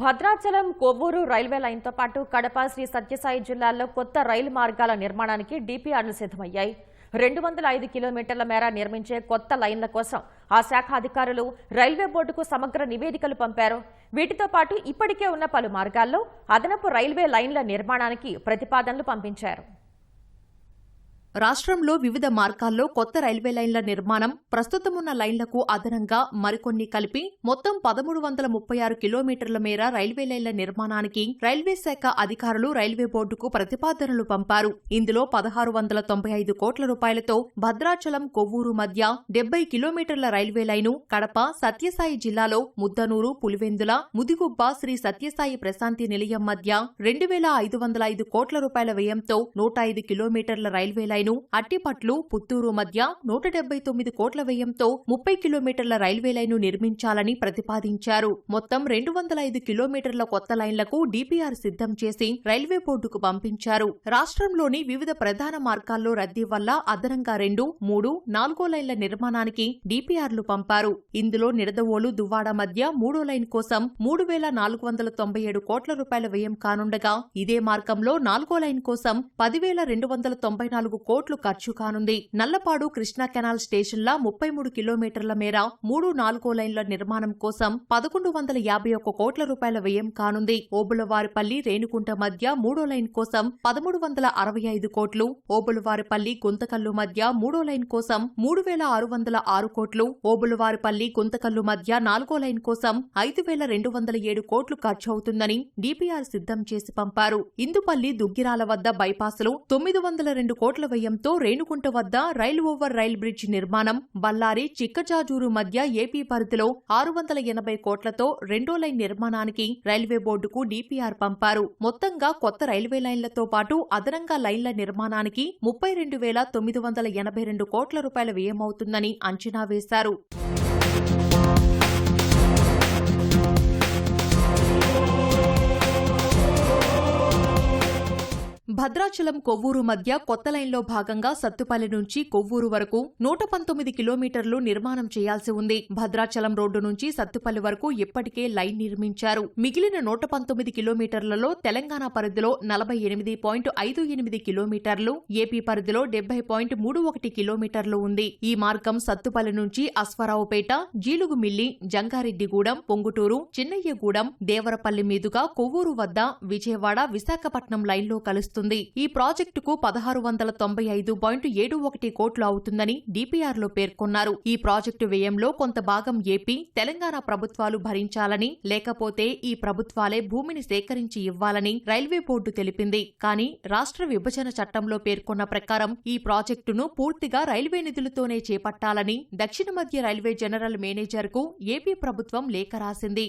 Bhadrachalam Kovvur railway లైన్తో పాటు కడప శ్రీ సత్యసాయి జిల్లాల్లో కొత్త రైలు మార్గాల నిర్మాణానికి డిపిఆర్లు సిద్ధమయ్యాయి. రెండు వందల ఐదు కిలోమీటర్ల మేర నిర్మించే కొత్త లైన్ల కోసం ఆ శాఖ అధికారులు రైల్వే బోర్డుకు సమగ్ర నివేదికలు పంపారు. వీటితో పాటు ఇప్పటికే ఉన్న పలు మార్గాల్లో అదనపు రైల్వే లైన్ల నిర్మాణానికి ప్రతిపాదనలు పంపించారు. రాష్ట్రంలో వివిధ మార్గాల్లో కొత్త రైల్వే లైన్ల నిర్మాణం ప్రస్తుతమున్న లైన్లకు అదనంగా మరికొన్ని కలిపి మొత్తం పదమూడు వందల ముప్పై ఆరు కిలోమీటర్ల మేర రైల్వే లైన్ల నిర్మాణానికి రైల్వే శాఖ అధికారులు రైల్వే బోర్డుకు ప్రతిపాదనలు పంపారు. ఇందులో పదహారు వందల తొంభై ఐదు కోట్ల రూపాయలతో భద్రాచలం కొవ్వూరు మధ్య డెబ్బై కిలోమీటర్ల రైల్వే లైను కడప సత్యసాయి జిల్లాలో ముద్దనూరు పులివెందుల ముదిగుబ్బ శ్రీ సత్యసాయి ప్రశాంతి నిలయం మధ్య రెండు వేల ఐదు వందల ఐదు కోట్ల రూపాయల వ్యయంతో నూట ఐదు కిలోమీటర్ల రైల్వే లైన్ అట్టిపట్లు పుత్తూరు మధ్య నూట డెబ్బై తొమ్మిది కోట్ల వ్యయంతో ముప్పై కిలోమీటర్ల రైల్వే లైను నిర్మించాలని ప్రతిపాదించారు. మొత్తం రెండు వందల ఐదు కిలోమీటర్ల కొత్త లైన్లకు డిపిఆర్ సిద్ధం చేసి రైల్వే బోర్డుకు పంపించారు. రాష్ట్రంలోని వివిధ ప్రధాన మార్గాల్లో రద్దీ వల్ల అదనంగా రెండు మూడు నాలుగో లైన్ల నిర్మాణానికి డిపిఆర్లు పంపారు. ఇందులో నిడదవోలు దువ్వాడ మధ్య మూడో లైన్ కోసం మూడు వేల నాలుగు వందల తొంభై ఏడు కోట్ల రూపాయల వ్యయం కానుండగా ఇదే మార్గంలో నాలుగో లైన్ కోసం పదివేల రెండు వందల తొంభై నాలుగు కోట్లు ఖర్చు కానుంది. నల్లపాడు కృష్ణా కెనాల్ స్టేషన్ల ముప్పై మూడు కిలోమీటర్ల మేర మూడు నాలుగో లైన్ల నిర్మాణం కోసం పదకొండు వందల యాభై ఒక్క కోట్ల రూపాయల వ్యయం కానుంది. ఓబులవారిపల్లి రేణుకుంట మధ్య మూడో లైన్ కోసం పదమూడు వందల అరవై ఐదు కోట్లు ఓబులవారిపల్లి గుంతకల్లు మధ్య మూడో లైన్ కోసం మూడు వేల ఆరు వందల ఆరు కోట్లు ఓబులవారిపల్లి గుంతకల్లు మధ్య నాలుగో లైన్ కోసం ఐదు వేల రెండు వందల ఏడు కోట్లు ఖర్చు అవుతుందని డిపిఆర్ సిద్ధం చేసి పంపారు. ఇందుపల్లి దుగ్గిరాల వద్ద బైపాసులు తొమ్మిది వందల రెండు కోట్ల వ్యయంతో రేణుకుంట వద్ద రైల్ ఓవర్ రైల్ బ్రిడ్జ్ నిర్మాణం బల్లారి చిక్కజాజూరు మధ్య ఏపీ పరిధిలో ఆరు వందల ఎనభై కోట్లతో రెండో లైన్ నిర్మాణానికి రైల్వే బోర్డుకు డిపిఆర్ పంపారు. మొత్తంగా కొత్త రైల్వే లైన్లతో పాటు అదనంగా లైన్ల నిర్మాణానికి ముప్పై రెండు వేల తొమ్మిది వందల ఎనభై రెండు కోట్ల రూపాయల వ్యయమవుతుందని అంచనా వేశారు. భద్రాచలం కొవ్వూరు మధ్య కొత్త లైన్లో భాగంగా సత్తుపల్లి నుంచి కొవ్వూరు వరకు నూట పంతొమ్మిది కిలోమీటర్లు నిర్మాణం చేయాల్సి ఉంది. భద్రాచలం రోడ్డు నుంచి సత్తుపల్లి వరకు ఇప్పటికే లైన్ నిర్మించారు. మిగిలిన నూట పంతొమ్మిది కిలోమీటర్లలో తెలంగాణ పరిధిలో నలభై ఎనిమిది పాయింట్ ఐదు ఎనిమిది కిలోమీటర్లు ఏపీ పరిధిలో డెబ్బై పాయింట్ మూడు ఒకటి కిలోమీటర్లు ఉంది. ఈ మార్గం సత్తుపల్లి నుంచి అశ్వరావుపేట జీలుగుమిల్లి జంగారెడ్డిగూడెం పొంగుటూరు చిన్నయ్యగూడెం దేవరపల్లి మీదుగా కొవ్వూరు వద్ద విజయవాడ విశాఖపట్నం లైన్లో కలుస్తుంది. ఈ ప్రాజెక్టుకు పదహారు వందల తొంభై ఐదు పాయింట్ ఏడు ఒకటి కోట్లు అవుతుందని డిపిఆర్లో పేర్కొన్నారు. ఈ ప్రాజెక్టు వ్యయంలో కొంత భాగం ఏపీ తెలంగాణ ప్రభుత్వాలు భరించాలని లేకపోతే ఈ ప్రభుత్వాలే భూమిని సేకరించి ఇవ్వాలని రైల్వే బోర్డు తెలిపింది. కానీ రాష్ట్ర విభజన చట్టంలో పేర్కొన్న ప్రకారం ఈ ప్రాజెక్టును పూర్తిగా రైల్వే నిధులతోనే చేపట్టాలని దక్షిణ మధ్య రైల్వే జనరల్ మేనేజర్కు ఏపీ ప్రభుత్వం లేఖ రాసింది.